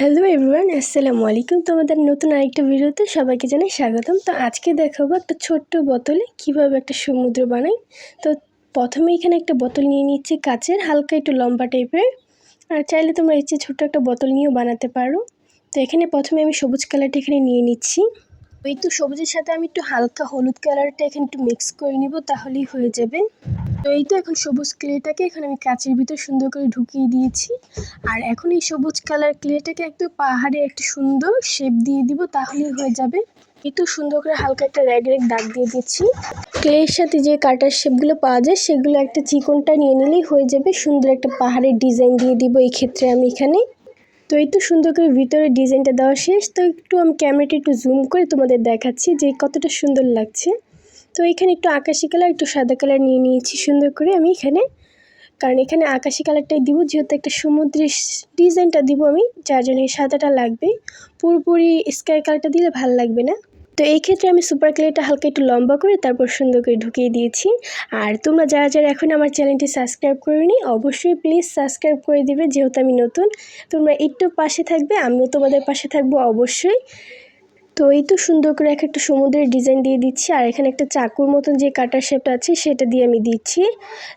Hello everyone আসসালামু আলাইকুম। তোমাদের নতুন আরেকটা ভিডিওতে সবাইকে জানাই স্বাগতম। তো আজকে দেখাবো একটা ছোট্ট বোতলে কীভাবে একটা সমুদ্র বানাই। তো প্রথমে এখানে একটা বোতল নিয়ে নিচ্ছি কাচের, হালকা একটু লম্বা টাইপের আর চাইলে তোমরা যে ছোট্ট একটা বোতল নিয়েও বানাতে পারো। তো এখানে প্রথমে আমি সবুজ কালারটা এখানে নিয়ে নিচ্ছি। ওই তো সবুজের সাথে আমি একটু হালকা হলুদ কালারটা এখানে একটু মিক্স করে নিব, তাহলেই হয়ে যাবে। তো এই তো এখন সবুজ ক্লেটাকে এখানে আমি কাচের ভিতর সুন্দর করে ঢুকিয়ে দিয়েছি। আর এখন এই সবুজ কালার ক্লেটাকে একটু পাহাড়ে একটা সুন্দর শেপ দিয়ে দিব, তাহলেই হয়ে যাবে। একটু সুন্দর করে হালকা একটা র্যাগ র্যাগ দাগ দিয়ে দিচ্ছি। ক্লের সাথে যে কাটার শেপগুলো পাওয়া যায়, সেগুলো একটা চিকনটা নিয়ে নিলেই হয়ে যাবে। সুন্দর একটা পাহাড়ের ডিজাইন দিয়ে দিব এই ক্ষেত্রে আমি এখানে। তো এই তো সুন্দর করে ভিতরে ডিজাইনটা দেওয়া শেষ। তো একটু আমি ক্যামেরাটা একটু জুম করে তোমাদের দেখাচ্ছি যে কতটা সুন্দর লাগছে। তো এখানে একটু আকাশি কালার, একটু সাদা কালার নিয়ে নিয়েছি সুন্দর করে আমি এখানে। কারণ এখানে আকাশি কালারটাই দিব, যেহেতু একটা সমুদ্রের ডিজাইনটা দিব আমি, যার জন্য এই সাদাটা লাগবে। পুরোপুরি স্কাই কালারটা দিলে ভালো লাগবে না। তো এই ক্ষেত্রে আমি সুপার ক্লেটা হালকা একটু লম্বা করে তারপর সুন্দর করে ঢুকিয়ে দিয়েছি। আর তোমরা যারা যারা এখন আমার চ্যানেলটি সাবস্ক্রাইব করিনি, অবশ্যই প্লিজ সাবস্ক্রাইব করে দিবে, যেহেতু আমি নতুন, তোমরা একটু পাশে থাকবে, আমিও তোমাদের পাশে থাকব অবশ্যই। তো এই তো সুন্দর করে এক একটা সমুদ্রের ডিজাইন দিয়ে দিচ্ছি, আর এখানে একটা চাকুর মতন যে কাটার শেপটা আছে সেটা দিয়ে আমি দিচ্ছি।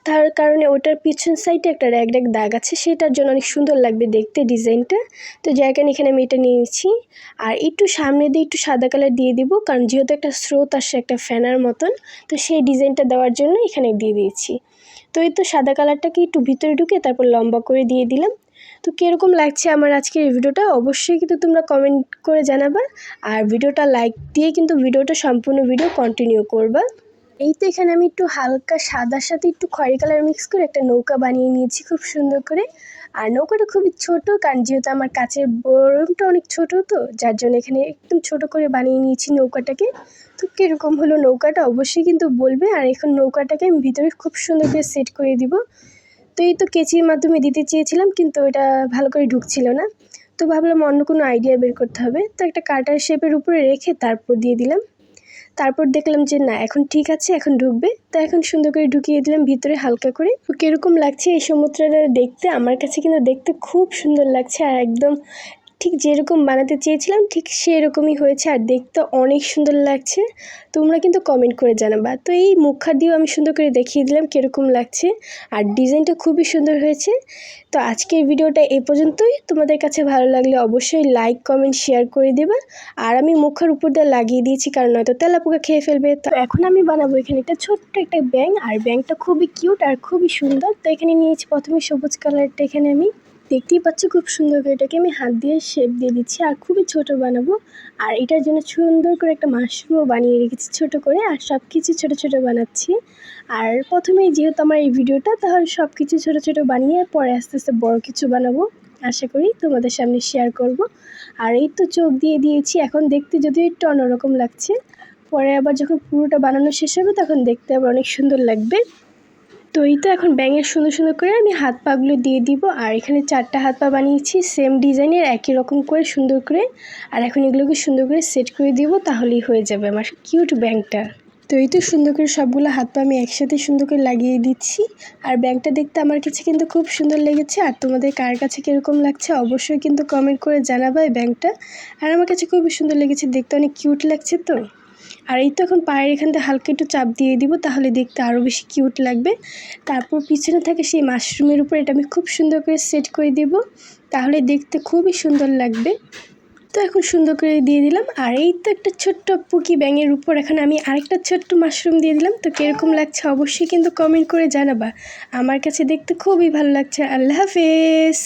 তার কারণে ওটার পিছন সাইডে একটা র্যাক র্যাক দাগ আছে, সেটার জন্য অনেক সুন্দর লাগবে দেখতে ডিজাইনটা তো যার কারণে এখানে আমি এটা নিয়ে নিচ্ছি। আর একটু সামনে দিয়ে একটু সাদা কালার দিয়ে দিব, কারণ যেহেতু একটা স্রোত আসছে একটা ফ্যানার মতন, তো সেই ডিজাইনটা দেওয়ার জন্য এখানে দিয়ে দিয়েছি তো এই তো সাদা কালারটাকে একটু ভিতরে ঢুকে তারপর লম্বা করে দিয়ে দিলাম। তো কীরকম লাগছে আমার আজকের এই ভিডিওটা? অবশ্যই কিন্তু তোমরা কমেন্ট করে জানাবা। আর ভিডিওটা লাইক দিয়ে কিন্তু ভিডিওটা সম্পূর্ণ ভিডিও কন্টিনিউ করবা। এই তো এখানে আমি একটু হালকা সাদার সাথে একটু খয়েরি কালার মিক্স করে একটা নৌকা বানিয়ে নিয়েছি খুব সুন্দর করে। আর নৌকাটা খুবই ছোট, কারণ যেহেতু আমার কাছের বরমটা অনেক ছোট তো, যার জন্য এখানে একদম ছোট করে বানিয়ে নিয়েছি নৌকাটাকে। তো কীরকম হলো নৌকাটা? অবশ্যই কিন্তু বলবে। আর এখন নৌকাটাকে আমি ভিতরে খুব সুন্দর করে সেট করে দিব। তো এই তো কেচির মাধ্যমে দিতে চেয়েছিলাম, কিন্তু ওইটা ভালো করে ঢুকছিল না। তো ভাবলাম অন্য কোনো আইডিয়া বের করতে হবে। তো একটা কাটার শেপের উপরে রেখে তারপর দিয়ে দিলাম। তারপর দেখলাম যে না, এখন ঠিক আছে, এখন ঢুকবে। তো এখন সুন্দর করে ঢুকিয়ে দিলাম ভিতরে হালকা করে। কীরকম লাগছে এই সমুদ্রটা দেখতে? আমার কাছে কিন্তু দেখতে খুব সুন্দর লাগছে আর একদম ঠিক যেরকম বানাতে চেয়েছিলাম, ঠিক সেরকমই হয়েছে আর দেখতে অনেক সুন্দর লাগছে। তোমরা কিন্তু কমেন্ট করে জানাবা। তো এই মুখার দিয়েও আমি সুন্দর করে দেখিয়ে দিলাম কীরকম লাগছে আর ডিজাইনটা খুবই সুন্দর হয়েছে। তো আজকের ভিডিওটা এই পর্যন্তই। তোমাদের কাছে ভালো লাগলে অবশ্যই লাইক কমেন্ট শেয়ার করে দেবা। আর আমি মুখের উপর দিয়ে লাগিয়ে দিয়েছি কারণ নয়তো তেলাপোকা খেয়ে ফেলবে। তো এখন আমি বানাবো এখানে একটা ছোট্ট একটা ব্যাং আর ব্যাংটা খুবই কিউট আর খুবই সুন্দর। তো এখানে নিয়েছি প্রথমে সবুজ কালারটা এখানে আমি। দেখতেই পাচ্ছ খুব সুন্দর করে এটাকে আমি হাত দিয়ে শেপ দিয়ে দিচ্ছি, আর খুবই ছোট বানাবো। আর এটার জন্য সুন্দর করে একটা মাশরুমও বানিয়ে রেখেছি ছোট করে, আর সব কিছু ছোটো ছোটো বানাচ্ছি। আর প্রথমেই যেহেতু আমার এই ভিডিওটা, তাহলে সব কিছু ছোটো ছোটো বানিয়ে পরে আস্তে আস্তে বড় কিছু বানাবো। আশা করি তোমাদের সামনে শেয়ার করব। আর এই তো চোখ দিয়ে দিয়েছি, এখন দেখতে যদি একটু অন্যরকম লাগছে। পরে আবার যখন পুরোটা বানানো শেষ হবে, তখন দেখতে আবার অনেক সুন্দর লাগবে। তো এই তো এখন ব্যাঙের সুন্দর সুন্দর করে আমি হাত পাগুলো দিয়ে দিব। আর এখানে চারটা হাত পা বানিয়েছি সেম ডিজাইনের একই রকম করে, সুন্দর করে। আর এখন এগুলোকে সুন্দর করে সেট করে দিব, তাহলেই হয়ে যাবে আমার কিউট ব্যাংকটা তো এই তো সুন্দর করে সবগুলো হাত পা আমি একসাথে সুন্দর করে লাগিয়ে দিচ্ছি। আর ব্যাংকটা দেখতে আমার কাছে কিন্তু খুব সুন্দর লেগেছে। আর তোমাদের কার কাছে কীরকম লাগছে অবশ্যই কিন্তু কমেন্ট করে জানাবা এই ব্যাংকটা আর আমার কাছে খুবই সুন্দর লেগেছে, দেখতে অনেক কিউট লাগছে তো। আর এই তো এখন পায়ের এখান থেকে হালকা একটু চাপ দিয়ে দিব, তাহলে দেখতে আরও বেশি কিউট লাগবে। তারপর পিছনে থাকে সেই মাশরুমের উপর এটা আমি খুব সুন্দর করে সেট করে দিব, তাহলে দেখতে খুবই সুন্দর লাগবে। তো এখন সুন্দর করে দিয়ে দিলাম, আর এই তো একটা ছোট্ট পুকি ব্যাঙের উপর এখন আমি আরেকটা ছোট্ট মাশরুম দিয়ে দিলাম। তো কীরকম লাগছে অবশ্যই কিন্তু কমেন্ট করে জানাবা। আমার কাছে দেখতে খুবই ভালো লাগছে, আল্লাহ হাফেজ!